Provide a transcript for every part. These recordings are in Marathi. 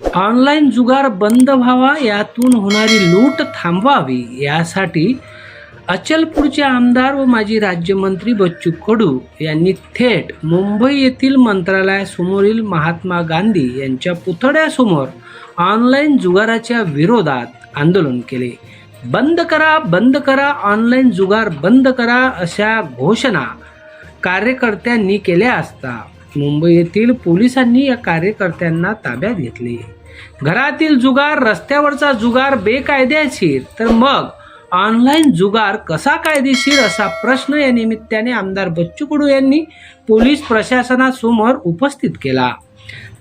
ऑनलाईन जुगार बंद व्हावा यातून होणारी लूट थांबवावी यासाठी अचलपूरचे आमदार व माजी राज्यमंत्री बच्चू कडू यांनी थेट मुंबई येथील मंत्रालयासमोरील महात्मा गांधी यांच्या पुतळ्यासमोर ऑनलाईन जुगाराच्या विरोधात आंदोलन केले. बंद करा बंद करा ऑनलाईन जुगार बंद करा अशा घोषणा कार्यकर्त्यांनी केल्या असता मुंबई येथील पोलिसांनी या कार्यकर्त्यांना ताब्यात घेतले. घरातील जुगार रस्त्यावरचा जुगार बेकायदेशीर. तर मग ऑनलाईन जुगार कसा कायदेशीर असा प्रश्न या निमित्ताने आमदार बच्चू कडू यांनी पोलीस प्रशासनासमोर उपस्थित केला.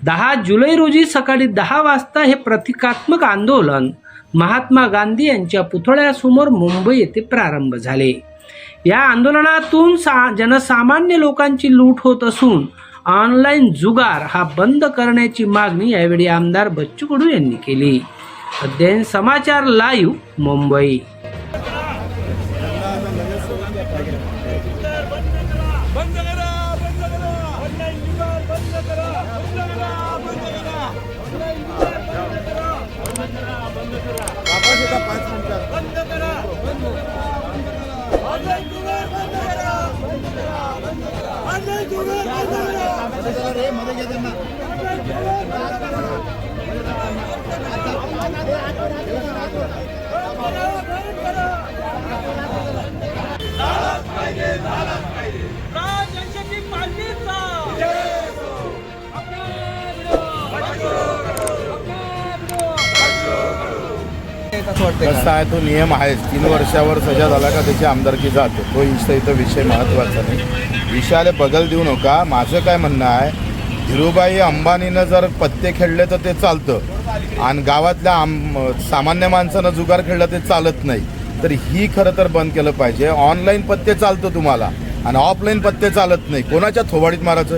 दहा जुलै रोजी सकाळी दहा वाजता हे प्रतिकात्मक आंदोलन महात्मा गांधी यांच्या पुतळ्यासमोर मुंबई येथे प्रारंभ झाले. या आंदोलनातून सा जनसामान्य लोकांची लूट होत असून ऑनलाईन जुगार हा बंद करण्याची मागणी यावेळी आमदार बच्चू कडू यांनी केली अध्ययन समाचार लाईव्ह मुंबई बंद करा बंद करा ऑनलाईन जुगार बंद करा बंद करा बंद करा ऑनलाईन जुगार बंद करा बंद करा बंद करा वापस येता पाच मिनिटात बंद करा बंद करा बंद करा ऑनलाईन जुगार बंद करा बंद करा बंद करा ऑनलाईन जुगार बंद करा मध्ये जरा रे मध्ये घे त्यांना ऑनलाईन जुगार बंद करा बंद करा राज यांच्याची पालखीचा कसं आहे तो नियम आहेच तीन वर्षावर सजा झाला का त्याची आमदारकी जाते. तो इथं इथं विषय महत्त्वाचा नाही. विषयाला बगल देऊ नका. माझं काय म्हणणं आहे धीरूभाई अंबानीनं जर पत्ते खेळले तर ते चालतं. आणि गावातल्या आम सामान्य माणसानं जुगार खेळला ते चालत नाही. तर ही खरं तर बंद केलं पाहिजे. ऑनलाईन पत्ते चालतं तुम्हाला. आणि ऑफलाईन पत्ते चालत नाही. कोणाच्या थोबाडीत मारायचं?